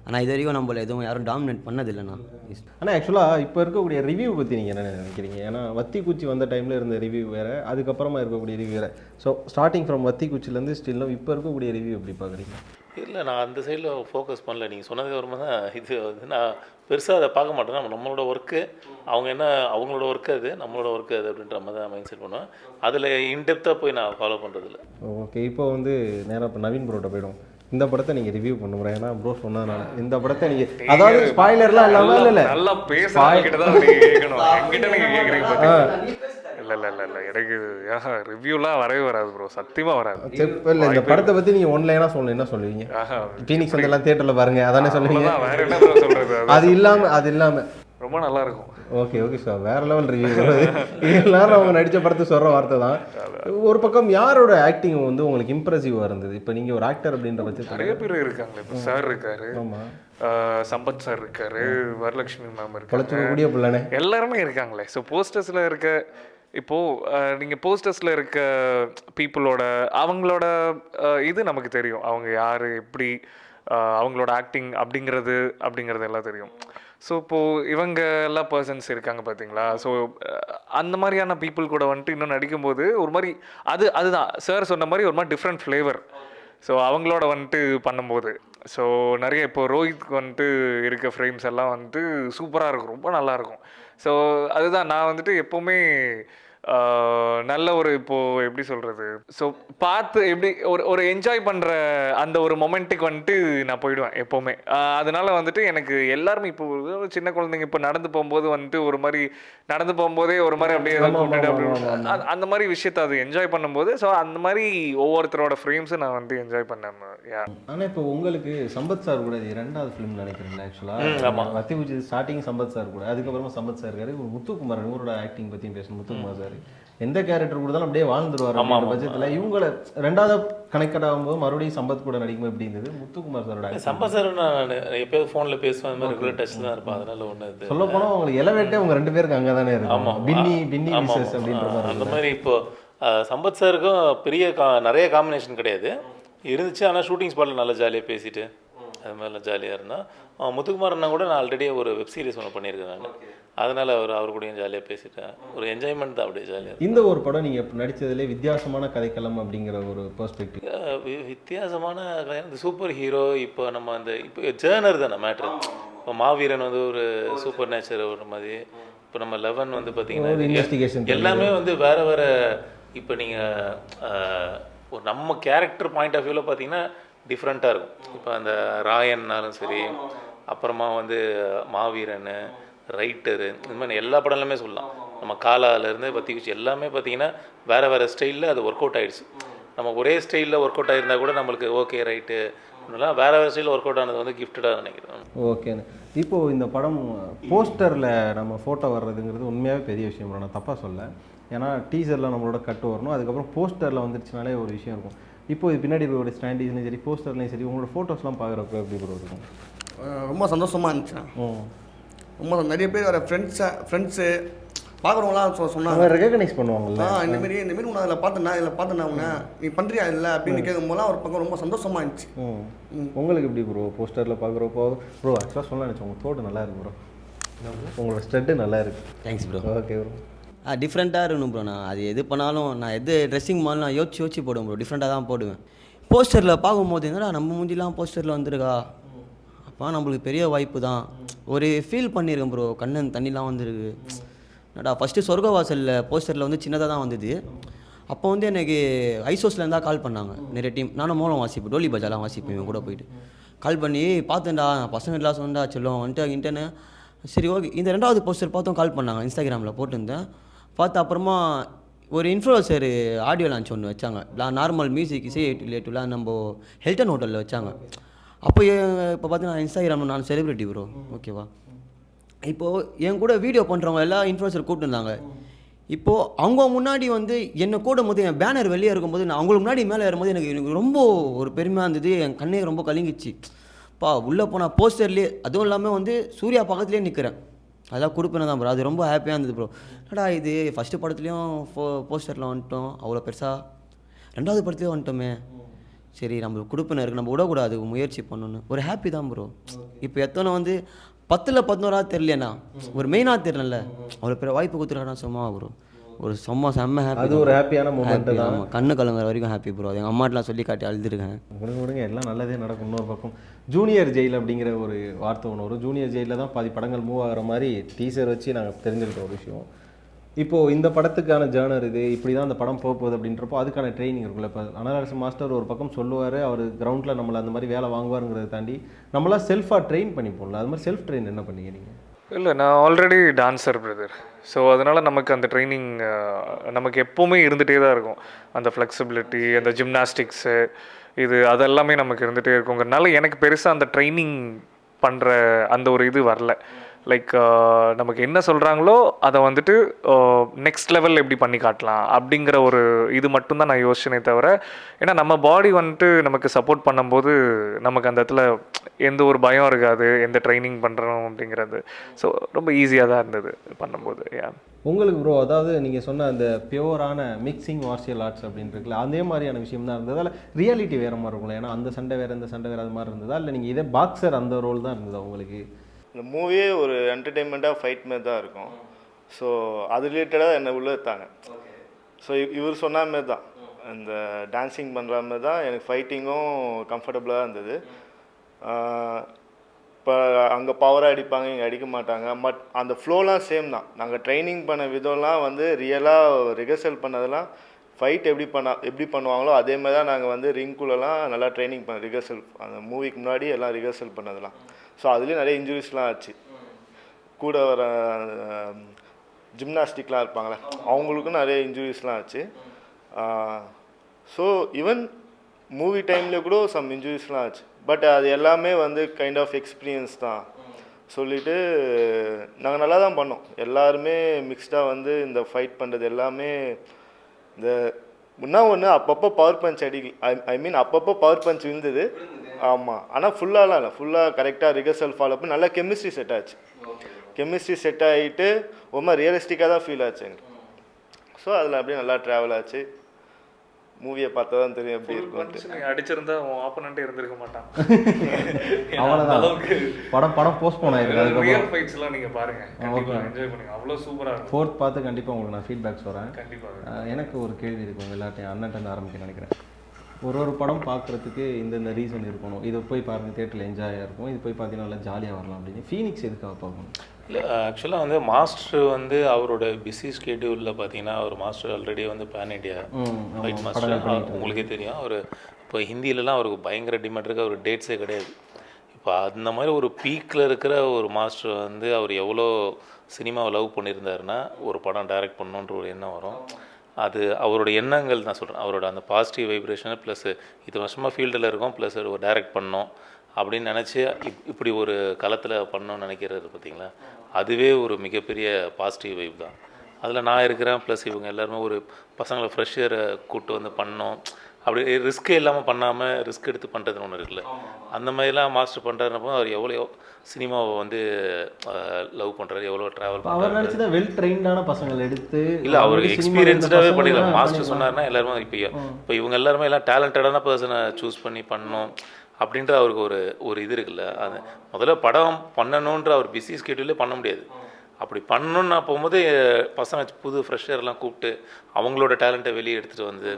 ஆனால் இது வரைக்கும் நம்மள எதுவும் யாரும் டாமினேட் பண்ணதில்லைண்ணா ஆனால் ஆக்சுவலாக இப்போ இருக்கக்கூடிய ரிவ்யூ பற்றி நீங்கள் என்ன நினைக்கிறீங்க? ஏன்னா வத்தி குச்சி வந்த டைமில் இருந்த ரிவ்யூ வேறு அதுக்கப்புறமா இருக்கக்கூடிய ரிவ்யூ வேறு. ஸோ ஸ்டார்டிங் ஃப்ரம் வத்தி குச்சிலேருந்து ஸ்டில்லும் இப்போ இருக்கக்கூடிய ரிவ்யூ எப்படி பார்க்குறீங்க? இல்லை நான் அந்த சைடில் ஃபோக்கஸ் பண்ணல. நீங்கள் சொன்னதுக்கு அப்புறமா தான் இது வந்து நான் பெருசாக அதை பார்க்க மாட்டேன். நம்ம நம்மளோட ஒர்க்கு அவங்க என்ன அவங்களோட ஒர்க்கு அது நம்மளோட ஒர்க்கு அது அப்படின்ற மாதிரி தான் மைண்ட் செட் பண்ணுவேன். அதில் இன்டெப்த்தாக போய் நான் ஃபாலோ பண்ணுறதில்ல ஓகே இப்போ வந்து நேராக இப்போ நவீன் ப்ரோட்ட போயிடும் இந்த படத்தை நீங்கள் ரிவ்யூ பண்ணுறேன் ஏன்னா ப்ரோ சொன்னதுனால இந்த படத்தை நீங்கள் அதாவது ஸ்பாய்லர்லாம் இல்லாமல் இல்லை இல்லை நல்லா பேசுறவங்க கிட்ட தான் நீங்க கேட்கணும் என்கிட்ட நீங்க கேக்குறீங்க? இல்ல இல்ல இல்ல இல்ல. எனக்கு ரிவ்யூலாம் வரவே வராது ப்ரோ சத்தியமா வராது. இல்லை இந்த படத்தை பற்றி நீங்கள் ஒன்லைனாக சொல்லணும். என்ன சொல்லுவீங்க? ஆஹா. ஃபீனிக்ஸ் வந்து எல்லாம் தேட்டரில் பாருங்க அதானே சொல்லுவீங்க? அவ்வளவுதான், வேற என்ன bro சொல்றது? அது இல்லாமல் அது இல்லாமல் ரொம்ப நல்லா இருக்கும் ஓகே ஓகே சார் வேற லெவல் ரிவ்யூ எல்லாரும் அவங்க நடித்த படத்தை சொல்கிற வார்த்தை தான். ஒரு பக்கம் யாரோட ஆக்டிங் வந்து உங்களுக்கு இம்ப்ரெசிவாக இருந்தது? இப்போ நீங்கள் ஒரு ஆக்டர் அப்படின்ற பட்சத்தில் நிறைய பேர் இருக்காங்களே. இப்போ சார் இருக்காரு. ஆமாம் சம்பத் சார் இருக்காரு. வரலட்சுமி மேம் இருக்காங்க. பிள்ளைனே. எல்லாருமே இருக்காங்களே. ஸோ போஸ்டர்ஸ்ல இருக்க இப்போ அஹ், நீங்க போஸ்டர்ஸ்ல இருக்க பீப்புளோட அவங்களோட இது நமக்கு தெரியும். அவங்க யாரு எப்படி அவங்களோட ஆக்டிங் அப்படிங்கிறது அப்படிங்கிறது எல்லாம் தெரியும். ஸோ இப்போது இவங்க எல்லா பர்சன்ஸ் இருக்காங்க பார்த்தீங்களா ஸோ அந்த மாதிரியான பீப்புள் கூட வந்துட்டு இன்னும் நடிக்கும்போது ஒரு மாதிரி அது அதுதான். சார் சொன்ன மாதிரி ஒரு மாதிரி டிஃப்ரெண்ட் ஃப்ளேவர் ஸோ அவங்களோட வந்துட்டு பண்ணும்போது. ஸோ நிறைய இப்போ ரோஹித்க்கு வந்துட்டு இருக்க ஃப்ரேம்ஸ் எல்லாம் வந்துட்டு சூப்பராக இருக்கும். ரொம்ப நல்லாயிருக்கும் ஸோ அதுதான். நான் வந்துட்டு எப்போவுமே நல்ல ஒரு இப்போ எப்படி சொல்றது? ஸோ பார்த்து எப்படி ஒரு ஒரு என்ஜாய் பண்ற அந்த ஒரு மொமெண்ட்டுக்கு வந்துட்டு நான் போயிடுவேன் எப்போவுமே. அதனால வந்துட்டு எனக்கு எல்லாருமே இப்போ ஒரு சின்ன குழந்தைங்க இப்போ நடந்து போகும்போது வந்துட்டு ஒரு மாதிரி நடந்து போகும்போதே ஒரு மாதிரி அப்படியே ஏதாவது அப்படி அந்த- மாதிரி விஷயத்த அது என்ஜாய் பண்ணும்போது ஸோ அந்த மாதிரி ஒவ்வொருத்தரோட ஃப்ரேம்ஸை நான் வந்து என்ஜாய் பண்ணேன் ஆனால் இப்போ உங்களுக்கு சம்பத் சார் கூட இது ரெண்டாவது ஃபிலிம் நினைக்கிறேன் ஆக்சுவலாக ஆமா. வத்தி ஸ்டார்டிங் சம்பத் சார் கூட அதுக்கப்புறமா சம்பத் சார் இருக்காரு முத்துக்குமார் இவரோட ஆக்டிங் பற்றியும் பேசணும் முத்துக்குமார் சார். எந்த கேரக்டர் கொடுத்தாலும் அப்படியே வாழ்ந்துருவார் அப்படின்ற. பட்சத்தில் இவங்களை ரெண்டாவது கனெக்ட் ஆகும்போது மறுபடியும் சம்பத் கூட நடிக்கும்போது எப்படி இருந்தது முத்துக்குமார் சாரோட acting. சம்பா சார் நான் எப்பயாவது ஃபோனில் பேசுவேன் அந்த மாதிரி ரெகுலர் டச்சில் தான் இருப்பேன் அதனால ஒன்று இது சொல்ல போனா உங்களுக்கு எலவேட்டே உங்க ரெண்டு பேருக்கு அங்கே தானே இருக்கும் பின்னி பின்னி ஆமா, மிஸ்ஸஸ். அப்படின்ற மாதிரி அந்த? மாதிரி இப்போ சம்பத் சாருக்கும் பெரிய கா நிறைய காம்பினேஷன் கிடையாது இருந்துச்சு ஆனால் ஷூட்டிங் ஸ்பாட்டில் நல்லா ஜாலியாக பேசிட்டு அது மாதிரிலாம் ஜாலியாக இருந்தான் அவன் முத்துக்குமார் அண்ணா கூட நான் ஆல்ரெடி ஒரு வெப் சீரிஸ் ஒன்று பண்ணியிருக்கேன் நான். அதனால அவர் அவர் கூடயும் ஜாலியாக பேசிட்டேன். ஒரு என்ஜாய்மெண்ட் தான் அப்படியே ஜாலியாக இந்த ஒரு படம் நீங்க இப்ப நடிச்சதுலே வித்தியாசமான கதைக்களம் அப்படிங்கிற ஒரு பெர்ஸ்பெக்டிவ் வித்தியாசமான இந்த சூப்பர் ஹீரோ இப்போ நம்ம அந்த இப்போ ஜேர்னர் தானே மேட்ரு இப்போ மாவீரன் வந்து ஒரு சூப்பர் நேச்சர் ஒரு மாதிரி. இப்போ நம்ம லெவன் வந்து பார்த்தீங்கன்னா எல்லாமே வந்து வேற வேற இப்போ நீங்கள் ஒரு நம்ம கேரக்டர் பாயிண்ட் ஆஃப் வியூவில் பார்த்தீங்கன்னா டிஃப்ரெண்ட்டாக இருக்கும். இப்போ அந்த ராயன்னாலும் சரி அப்புறமா வந்து மாவீரன் ரைட்டரு இந்த மாதிரி எல்லா படம்லையுமே சொல்லலாம். நம்ம காலாலேருந்து பற்றி எல்லாமே பார்த்தீங்கன்னா வேறு வேறு ஸ்டைலில் அது ஒர்க் அவுட் ஆகிடுச்சு நம்ம ஒரே ஸ்டைலில் ஒர்க் அவுட் ஆகிருந்தால் கூட நம்மளுக்கு ஓகே ரைட்டு வேறு வேறு ஸ்டைலில் ஒர்க் அவுட் ஆனது வந்து கிஃப்டடாக நினைக்கிறேன். ஓகேண்ணே இப்போது இந்த படம் போஸ்டரில் நம்ம ஃபோட்டோ வர்றதுங்கிறது உண்மையாகவே பெரிய விஷயம். நான் தப்பாக சொல்ல ஏன்னா டீசரில் நம்மளோட கட்டு வரணும். அதுக்கப்புறம் போஸ்டரில் வந்துருச்சுனாலே ஒரு விஷயம் இருக்கும். இப்போ இது பின்னாடி ஒரு ஸ்டாண்டிஸ்லையும் சரி போஸ்டர்லையும் சரி உங்களோட ஃபோட்டோஸ்லாம் பார்க்குறப்ப எப்படி ப்ரோ இருக்கும்? ரொம்ப சந்தோஷமாக இருந்துச்சுண்ணா ம் ரொம்ப நிறைய பேர் வர ஃப்ரெண்ட்ஸை ஃப்ரெண்ட்ஸு பார்க்குறவங்களாம் சொ சொன்னாங்க. அவங்க ரெகக்னைஸ் பண்ணுவாங்கல்ல? ஆ இந்தமாரி இந்தமாரி உன்னை அதில் பார்த்தேன் இதில் பார்த்தேன் உன்னை நீ பண்ணுறியா இல்லை அப்படின்னு கேட்கும்போதெல்லாம் ஒரு பக்கம் ரொம்ப சந்தோஷமாக இருந்துச்சு. ம். உங்களுக்கு எப்படி ப்ரோ போஸ்டரில் பார்க்குறப்போ ப்ரோ ஆக்சுவலாக சொல்ல நினச்சேன் உங்கள் தோடு நல்லா இருக்கு ப்ரோ உங்களோட ஸ்டெட்டு நல்லா இருக்கு. தேங்க்ஸ் ப்ரோ ஓகே ப்ரோ ஆ டிஃப்ரெண்ட்டாக இருக்கணும் ப்ரோ நான் அது எது பண்ணாலும் நான் எது ட்ரெஸ்ஸிங் மாலும் நான் யோசிச்சு யோசிச்சு போடுவேன் ப்ரோ டிஃப்ரெண்ட்டாக தான் போடுவேன். போஸ்டரில் பார்க்கும்போது என்னடா நம்ம மூஞ்சிலாம் போஸ்டரில் வந்திருக்கா? அப்போ நம்மளுக்கு பெரிய வாய்ப்பு தான். ஒரு ஃபீல் பண்ணியிருக்கேன் ப்ரோ கண்ணன் தண்ணிலாம் வந்திருக்கு. என்னடா ஃபஸ்ட்டு சொர்க்கவாசலில் போஸ்டரில் வந்து சின்னதாக தான் வந்தது. அப்போ வந்து எனக்கு ஐசோஸில் இருந்தால் கால் பண்ணாங்க. நிறைய டீம் நானும் மூலம் வாசிப்பேன். டோலி பஜாலாம் வாசிப்பேன். இவன் கூட போயிட்டு. கால் பண்ணி பார்த்தேன்டா பசங்க எல்லாம் சொன்னா சொல்லுவோம் வந்துட்டு இன்டர்னு சரி ஓகே இந்த ரெண்டாவது போஸ்டர் பார்த்தோம் கால் பண்ணாங்க. இன்ஸ்டாகிராமில் போட்டிருந்தேன். பார்த்து அப்புறமா ஒரு இன்ஃப்ளூன்சர் ஆடியோ லான்ச் ஒன்று வச்சாங்க. நார்மல் மியூசிக் இசை ரிலேட்டிவ்லாம் நம்ம ஹெல்டன் ஹோட்டலில் வச்சாங்க. அப்போ இப்போ பார்த்தீங்கன்னா இன்ஸ்டாகிராமில் நான் செலிபிரிட்டி ப்ரோ ஓகேவா இப்போது என் கூட வீடியோ பண்ணுறவங்க எல்லாம் இன்ஃப்ளூன்சர் கூப்பிட்டுருந்தாங்க இப்போது அவங்க முன்னாடி வந்து என்னை கூடும் போது என் பேனர் வெளியே இருக்கும்போது நான் அவங்களுக்கு முன்னாடி மேலே ஏறும்போது எனக்கு எனக்கு ரொம்ப ஒரு பெருமையாக இருந்தது. என் கண்ணே ரொம்ப கலங்கிச்சு. பா உள்ளே போனால் போஸ்டர்லேயே அதுவும் இல்லாமல் வந்து சூர்யா பக்கத்துலேயே நிற்கிறேன் அதெல்லாம் கொடுப்பேன் தான் ப்ரோ அது ரொம்ப ஹாப்பியாக இருந்தது ப்ரோ என்னடா இது? ஃபஸ்ட்டு படத்துலேயும் ஃபோ போஸ்டரில் வந்துட்டோம். அவ்வளோ பெருசாக ரெண்டாவது படத்துலேயும் வந்துட்டோமே. சரி நம்மளுக்கு கொடுப்பன இருக்குது நம்ம விடக்கூடாது. முயற்சி பண்ணணும்னு. ஒரு ஹாப்பி தான் ப்ரோ இப்போ எத்தனை வந்து பத்தில் பதினோரா தெரியலண்ணா ஒரு மெயினாக தெரியல அவ்வளோ பெரிய வாய்ப்பு கொடுத்துருக்கானா சும்மா ப்ரோ ஒரு சும்மா செம்ம ஹாப்பி அது ஒரு ஹாப்பியான மூமெண்ட் தான். கண்ணு கலங்குற வரைக்கும் ஹாப்பி ப்ரோ எங்கள் அம்மாட்டெலாம் சொல்லி காட்டி அழுதுருக்கேன். விடுங்க விடுங்க. எல்லாம் நல்லதே நடக்கும் இன்னொரு பக்கம். ஜூனியர் ஜெயில் அப்படிங்கிற ஒரு வார்த்தை ஒன்று வரும். ஜூனியர் ஜெயிலில் தான் பாதி படங்கள் மூவ் ஆகிற மாதிரி டீசர் வச்சு நாங்கள் தெரிஞ்சுக்கிட்ட ஒரு விஷயம். இப்போது இந்த படத்துக்கான ஜேர்னர் இது இப்படி தான் அந்த படம் போக போகுது அப்படின்றப்போ அதுக்கான ட்ரைனிங் இருக்குல்ல இப்போ அனலரசு மாஸ்டர் ஒரு பக்கம் சொல்லுவார் அவர் கிரவுண்டில் நம்மளை அந்த மாதிரி வேலை வாங்குவாருங்கிறத தாண்டி நம்மளாம் செல்ஃபாக ட்ரெயின் பண்ணிப்போம்ல. அது மாதிரி செல்ஃப் ட்ரெயின் என்ன பண்ணீங்க நீங்கள் இல்லை நான் ஆல்ரெடி டான்ஸர் பிரதர் ஸோ அதனால் நமக்கு அந்த ட்ரைனிங் நமக்கு எப்போவுமே இருந்துகிட்டே தான் இருக்கும். அந்த ஃப்ளெக்சிபிலிட்டி அந்த ஜிம்னாஸ்டிக்ஸு இது அதெல்லாமே நமக்கு இருந்துகிட்டே இருக்குங்கிறனால எனக்கு பெருசாக அந்த ட்ரைனிங் பண்ணுற அந்த ஒரு இது வரல. லைக் uh, நமக்கு என்ன சொல்கிறாங்களோ அதை வந்துட்டு uh, நெக்ஸ்ட் லெவல் எப்படி பண்ணி காட்டலாம் அப்படிங்கிற ஒரு இது மட்டும்தான் நான் யோசிச்சனே தவிர ஏன்னா நம்ம பாடி வந்துட்டு நமக்கு சப்போர்ட் பண்ணும்போது நமக்கு அந்த இடத்துல எந்த ஒரு பயம் இருக்காது எந்த ட்ரைனிங் பண்ணுறோம் அப்படிங்கிறது. ஸோ ரொம்ப ஈஸியாக தான் இருந்தது பண்ணும்போது யா உங்களுக்கு ப்ரோ அதாவது நீங்கள் சொன்ன அந்த பியோரான மிக்சிங் மார்ஷியல் ஆர்ட்ஸ் அப்படின்னு இருக்குல்ல அதே மாதிரியான விஷயம் தான் இருந்தது? அதில் ரியாலிட்டி வேறு மாதிரி இருக்கும்ல ஏன்னா அந்த சண்டை வேறு இந்த சண்டை வேறு அது மாதிரி இருந்ததா? இல்லை நீங்கள் இதே பாக்ஸர் அந்த ரோல் தான் இருந்ததா உங்களுக்கு? இந்த மூவியே ஒரு என்டர்டெயின்மெண்ட்டாக ஃபைட் மாதிரி தான் இருக்கும். ஸோ அது ரிலேட்டடாக என்னை உள்ள எடுத்தாங்க. ஸோ இவர் சொன்ன மாதிரி தான். இந்த டான்ஸிங் பண்ணுற மாதிரி தான் எனக்கு ஃபைட்டிங்கும் கம்ஃபர்டபுளாக இருந்தது. இப்போ அங்கே பவராக அடிப்பாங்க இங்கே அடிக்க மாட்டாங்க. பட் அந்த ஃப்ளோலாம் சேம் தான். நாங்கள் ட்ரைனிங் பண்ண விதம்லாம் வந்து ரியலாக ரிஹர்சல் பண்ணதெல்லாம் ஃபைட் எப்படி பண்ண எப்படி பண்ணுவாங்களோ அதே மாதிரி தான் நாங்கள் வந்து ரிங்குலலாம் நல்லா ட்ரைனிங் பண்ண ரிஹர்சல் அந்த மூவிக்கு முன்னாடி எல்லாம் ரிஹர்சல் பண்ணதெல்லாம். ஸோ அதுலேயும் நிறைய இன்ஜுரிஸ்லாம் ஆச்சு. கூட வர ஜிம்னாஸ்டிக்லாம் இருப்பாங்களே அவங்களுக்கும் நிறைய இன்ஜுரிஸ்லாம் ஆச்சு. ஸோ ஈவன் மூவி டைமில் கூட சம் இன்ஜுரிஸ்லாம் ஆச்சு. பட் அது எல்லாமே வந்து கைண்ட் ஆஃப் எக்ஸ்பீரியன்ஸ் தான். சொல்லிவிட்டு நாங்கள் நல்லா தான் பண்ணோம். எல்லாருமே மிக்ஸ்டாக வந்து இந்த ஃபைட் பண்ணுறது எல்லாமே இந்த முன்னா ஒன்று அப்பப்போ பவர் பஞ்ச் அடி ஐ ஐ மீன் அப்பப்போ பவர் பஞ்ச் இருந்தது ஆமாம் ஆனால் ஃபுல்லாலாம் இல்லை. ஃபுல்லாக கரெக்டாக ரிகர்சல் ஃபாலோ பண்ணி நல்லா கெமிஸ்ட்ரி செட் ஆச்சு. கெமிஸ்ட்ரி செட் ஆகிட்டு ரொம்ப ரியலிஸ்டிக்காக தான் ஃபீல் ஆச்சு எனக்கு. ஸோ அதில் அப்படியே நல்லா ட்ராவல் ஆச்சு. மூவியை பார்த்தா தான் தெரியும் எப்படி இருக்கும்ட்டு நீ அடிச்சிருந்தா உன் ஆப்போனண்ட்டே இருந்திருக்க மாட்டான். அவ்வளோதான் படம் படம் போஸ்ட்போன் ஆயிருக்கு. அதுக்கப்புறம் ரியல் ஃபைட்ஸ் எல்லாம் நீங்க பாருங்க. கண்டிப்பா என்ஜாய் பண்ணுங்க. அவ்வளோ சூப்பரா இருக்கும். ஃபோர்த் பார்த்து கண்டிப்பாக உங்களுக்கு நான் ஃபீட்பேக்ஸ் வரேன். கண்டிப்பா. ஆஹ் எனக்கு ஒரு கேள்வி இருக்கும் எல்லாத்தையும் அண்ணன் ஆரம்பிக்க நினைக்கிறேன். ஒரு ஒரு படம் பார்க்குறதுக்கு இந்தந்த ரீசன் இருக்கணும். இதை போய் பாருங்க தேட்டரில் என்ஜாயாக இருக்கும். இது போய் பார்த்தீங்கன்னா நல்லா ஜாலியாக வரலாம் அப்படின்னு. ஃபீனிக்ஸ் எதுக்காக பார்க்கணும்? இல்லை ஆக்சுவலாக வந்து மாஸ்டர் வந்து அவரோட பிஸி ஸ்கெடியூலில் பார்த்தீங்கன்னா அவர் மாஸ்டர் ஆல்ரெடி வந்து பேன் இண்டியா ஃபைட் மாஸ்டர் உங்களுக்கே தெரியும். அவர் இப்போ ஹிந்திலலாம் அவருக்கு பயங்கர டிமாண்ட் இருக்குது அவர் டேட்ஸே கிடையாது. இப்போ அந்த மாதிரி ஒரு பீக்கில் இருக்கிற ஒரு மாஸ்டர் வந்து அவர் எவ்வளோ சினிமாவை லவ் பண்ணியிருந்தாருன்னா ஒரு படம் டைரக்ட் பண்ணணுன்ற ஒரு எண்ணம் வரும். அது அவரோட எண்ணங்கள் தான் சொல்கிறேன் அவரோட அந்த பாசிட்டிவ் வைப்ரேஷன் ப்ளஸ் இது வருஷமாக ஃபீல்டில் இருக்கோம் ப்ளஸ் ஒரு டைரக்ட் பண்ணோம் அப்படின்னு நினச்சி இப் இப்படி ஒரு களத்தில் பண்ணணும்னு நினைக்கிறது பார்த்தீங்களா அதுவே ஒரு மிகப்பெரிய பாசிட்டிவ் வைப் தான். அதில் நான் இருக்கிறேன் ப்ளஸ் இவங்க எல்லாருமே ஒரு பசங்களை ஃப்ரெஷ்ஷரை கூப்பிட்டு வந்து பண்ணோம். அப்படி ரிஸ்க்கே இல்லாமல் பண்ணாமல் ரிஸ்க் எடுத்து பண்ணுறதுன்னு ஒன்று இருக்குல்ல. அந்த மாதிரிலாம் மாஸ்டர் பண்ணுறாருனப்போ அவர் எவ்வளோ சினிமாவை வந்து லவ் பண்ணுறாரு எவ்வளோ ட்ராவல் அவர் பண்ணுறாரு நினச்சதா வெல் ட்ரெயின்டான பசங்களை எடுத்து இல்லை அவர் எக்ஸ்பீரியன்ஸ்டாகவே பண்ணிடலாம் மாஸ்டர். சொன்னார்னா எல்லாருமே இப்போ இப்போ இவங்க எல்லாருமே எல்லாம் டேலண்டடான பர்சனை சூஸ் பண்ணி பண்ணணும் அப்படின்ற அவருக்கு ஒரு ஒரு இது இருக்குல்ல. அது முதல்ல படம் பண்ணணுன்ற அவர் பிஸி ஸ்கெடியூலே பண்ண முடியாது. அப்படி பண்ணணும்னு நான் போகும்போது பசங்க புது ஃப்ரெஷர்லாம் கூப்பிட்டு அவங்களோட டேலண்ட்டை வெளியே எடுத்துகிட்டு வந்து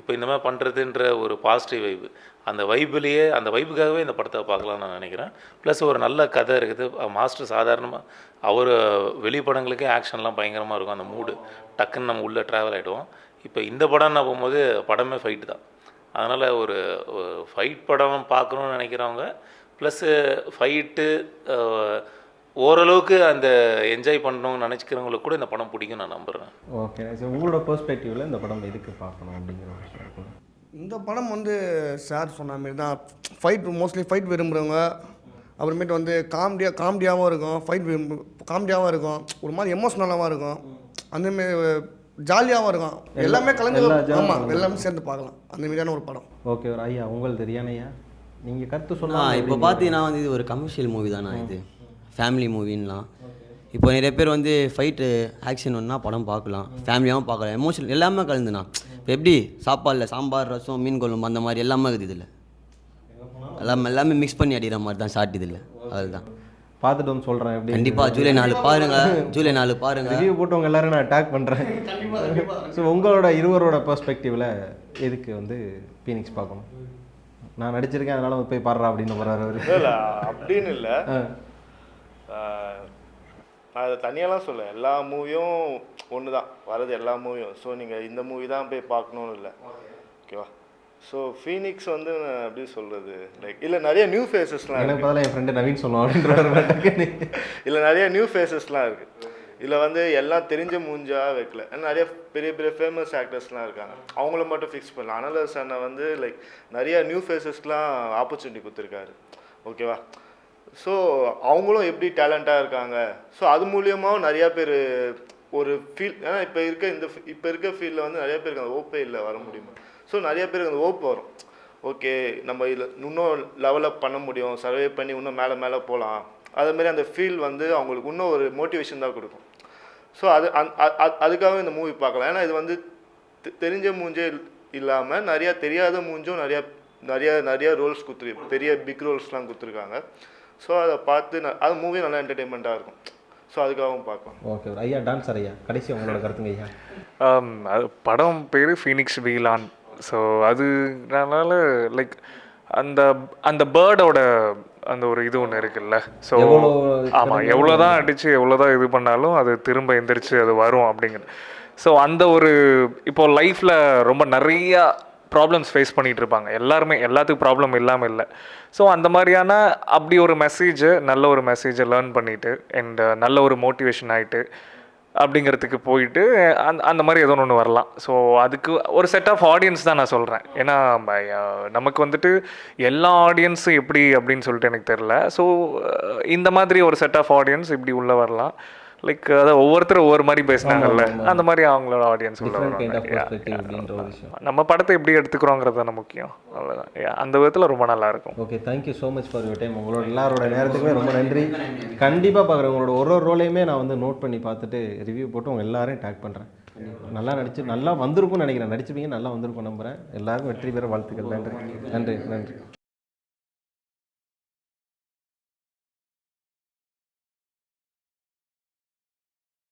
இப்போ இந்த மாதிரி பண்ணுறதுன்ற ஒரு பாசிட்டிவ் வைப்பு அந்த வைப்புலேயே அந்த வைப்புக்காகவே இந்த படத்தை பார்க்கலாம்னு நான் நினைக்கிறேன். ப்ளஸ் ஒரு நல்ல கதை இருக்குது. மாஸ்டர் சாதாரணமாக அவர் வெளிப்படங்களுக்கே ஆக்ஷன்லாம் பயங்கரமாக இருக்கும். அந்த மூடு டக்குன்னு நம்ம உள்ளே ட்ராவல் ஆகிடுவோம் இப்போ இந்த படம்னா போகும்போது படமே ஃபைட்டு தான். அதனால் ஒரு ஃபைட் படம் பார்க்கணுன்னு நினைக்கிறவங்க ப்ளஸ்ஸு ஃபைட்டு ஓரளவுக்கு அந்த என்ஜாய் பண்ணணும்னு நினச்சிக்கிறவங்களுக்கு கூட இந்த படம் பிடிக்கும் நான் நம்புகிறேன் ஓகே சரி உங்களோட பெர்ஸ்பெக்டிவ்ல இந்த படம் எதுக்கு பார்க்கணும் அப்படிங்கிற இந்த படம் வந்து சார் சொன்ன மாதிரி தான் ஃபைட் மோஸ்ட்லி ஃபைட் விரும்புகிறவங்க அப்புறமேட்டு வந்து காமெடியாக காமெடியாகவும் இருக்கும் ஃபைட் விரும்பு காமெடியாகவும் இருக்கும் ஒரு மாதிரி எமோஷ்னலாகவும் இருக்கும் அந்தமாரி ஜாலியாகவும் இருக்கும். எல்லாமே கலந்து ஆமாம் எல்லாமே சேர்ந்து பார்க்கலாம். அந்த மாதிரியான ஒரு படம். ஓகே ஒரு ஐயா உங்களுக்கு தெரியான ஐயா நீங்கள் கருத்து ஆ சொல்லலாம் இப்போ பார்த்தீங்கன்னா வந்து இது ஒரு கமர்ஷியல் மூவி தானே இது? ஃபேமிலி மூவின்லாம் இப்போ நிறைய பேர் வந்து ஃபைட்டு ஆக்ஷன் ஒன்றா படம் பார்க்கலாம். ஃபேமிலியாகவும் பார்க்கலாம். எமோஷனல் எல்லாமே கலந்துண்ணா. இப்போ எப்படி? சாப்பாடில் சாம்பார் ரசம் மீன் குழம்பு அந்த மாதிரி எல்லாமே இருக்குது இதில். எல்லாமே எல்லாமே மிக்ஸ் பண்ணி அடிக்கிற மாதிரி தான் ஷார்ட் இதில். அதுதான். பார்த்துட்டு வந்து சொல்கிறேன் எப்படி கண்டிப்பாக ஜூலை நாலு பாருங்க. ஜூலை நாலு பாருங்க. ரிவ்யூ போட்டவங்க எல்லாரும் நான் அட்டாக் பண்ணுறேன் ஸோ உங்களோட இருவரோட பெர்ஸ்பெக்டிவில் எதுக்கு வந்து பீனிக்ஸ் பார்க்கணும்? நான் நடிச்சிருக்கேன் அதனால போய் பாடுறா அப்படின்னு போகிறாரு அவர். இல்லை இல்லை அப்படின்னு இல்லை. நான் அதை தனியாலாம் சொல்ல எல்லா மூவியும் ஒன்று தான் வரது எல்லா மூவியும். ஸோ நீங்கள் இந்த மூவி தான் போய் பார்க்கணும்னு இல்லை. ஓகேவா ஸோ ஃபீனிக்ஸ் வந்து நான் எப்படி சொல்கிறது லைக் இல்லை நிறைய நியூ ஃபேஸஸ்லாம் எனக்கு பதிலாக என் ஃப்ரெண்டு நவீன் சொன்னோம் அப்படின்ற இல்லை நிறைய நியூ ஃபேஸஸ்லாம் இருக்குது இதில் வந்து எல்லாம் தெரிஞ்ச மூஞ்சா வைக்கல. ஏன்னா நிறைய பெரிய பெரிய ஃபேமஸ் ஆக்டர்ஸ்லாம் இருக்காங்க. அவங்கள மட்டும் ஃபிக்ஸ் பண்ணலாம் அனலஸ் அண்ணா வந்து லைக் நிறைய நியூ ஃபேஸஸ்க்குலாம் ஆப்பர்ச்சுனிட்டி கொடுத்துருக்காரு. ஓகேவா ஸோ அவங்களும் எப்படி டேலண்ட்டாக இருக்காங்க? ஸோ அது மூலியமாகவும் நிறையா பேர் ஒரு ஃபீல் ஏன்னா இப்போ இருக்க இந்த இப்போ இருக்க ஃபீல்டில் வந்து நிறைய பேருக்கு அந்த ஓப்பே இல்லை வர முடியுமா? ஸோ நிறைய பேருக்கு அந்த ஓப்பு வரும். ஓகே நம்ம இதில் இன்னும் லெவலப் பண்ண முடியும். சர்வே பண்ணி இன்னும் மேலே மேலே போகலாம் அதேமாரி அந்த ஃபீல் வந்து அவங்களுக்கு இன்னும் ஒரு மோட்டிவேஷன் தான் கொடுக்கும். ஸோ அது அந்- அ- அதுக்காக இந்த மூவி பார்க்கலாம். ஏன்னா இது வந்து தெ- தெரிஞ்ச மூஞ்சே இல்லாமல் நிறையா தெரியாத மூஞ்சும் நிறையா நிறைய நிறைய ரோல்ஸ் கொடுத்துருக்கு. பெரிய பிக் ரோல்ஸ்லாம் கொடுத்துருக்காங்க. ஸோ அதை பார்த்து ந- அது மூவி நல்லா என்டர்டெயின்மெண்ட்டாக இருக்கும். ஸோ அதுக்காகவும் பார்க்கலாம். ஓகே ஐயா டான்ஸர் ஐயா கடைசி உங்களோட கருத்துங்க ஐயா. ஆம், அது படம் பேர் ஃபீனிக்ஸ் வீலான் ஸோ அதுனால லைக் அந்த அந்த பேர்டோட அந்த ஒரு இது ஒன்று இருக்குல்ல. ஸோ ஆமாம் எவ்வளோ தான் அடித்து எவ்வளோ தான் இது பண்ணாலும் அது திரும்ப எந்திரிச்சு அது வரும் அப்படிங்கிற ஸோ அந்த ஒரு இப்போ லைஃப்பில் ரொம்ப நிறையா ப்ராப்ளம்ஸ் ஃபேஸ் பண்ணிகிட்டு இருப்பாங்க எல்லாருமே எல்லாத்துக்கும் ப்ராப்ளம் இல்லாமல் இல்லை. ஸோ அந்த மாதிரியான அப்படி ஒரு மெசேஜை நல்ல ஒரு மெசேஜை லேர்ன் பண்ணிவிட்டு அண்ட் நல்ல ஒரு மோட்டிவேஷன் ஆகிட்டு அப்படிங்கிறதுக்கு போயிட்டு அந் அந்த மாதிரி ஏதோ ஒன்று வரலாம். ஸோ அதுக்கு ஒரு செட் ஆஃப் ஆடியன்ஸ் தான் நான் சொல்கிறேன் ஏன்னா நமக்கு வந்துட்டு எல்லா ஆடியன்ஸும் எப்படி அப்படின்னு சொல்லிட்டு எனக்கு தெரில ஸோ இந்த மாதிரி ஒரு செட் ஆஃப் ஆடியன்ஸ் இப்படி உள்ளே வரலாம். லைக் அதாவது ஒவ்வொருத்தரும் ஒவ்வொரு மாதிரி பேசுனாங்கல்ல அந்த மாதிரி அவங்களோட ஆடியன்ஸ் நம்ம படத்தை எப்படி எடுத்துக்கிறோங்கிறது தானே முக்கியம். அவ்வளோதான் அந்த விதத்தில் ரொம்ப நல்லா இருக்கும். Okay thank you so much for your time உங்களோட எல்லாரோட நேரத்துக்குமே ரொம்ப நன்றி. கண்டிப்பாக பார்க்குறேன் உங்களோட ஒரு ஒரு ரோலையுமே நான் வந்து நோட் பண்ணி பார்த்துட்டு ரிவ்யூ போட்டு உங்கள் எல்லாரையும் டேக் பண்ணுறேன் நல்லா நடிச்சு நல்லா வந்திருக்கும்னு நினைக்கிறேன். நடிச்சுப்பீங்க நல்லா வந்திருக்கும் நம்புகிறேன் எல்லாருக்கும் வெற்றி பெற வாழ்த்துக்கள். நன்றி. நன்றி. நன்றி.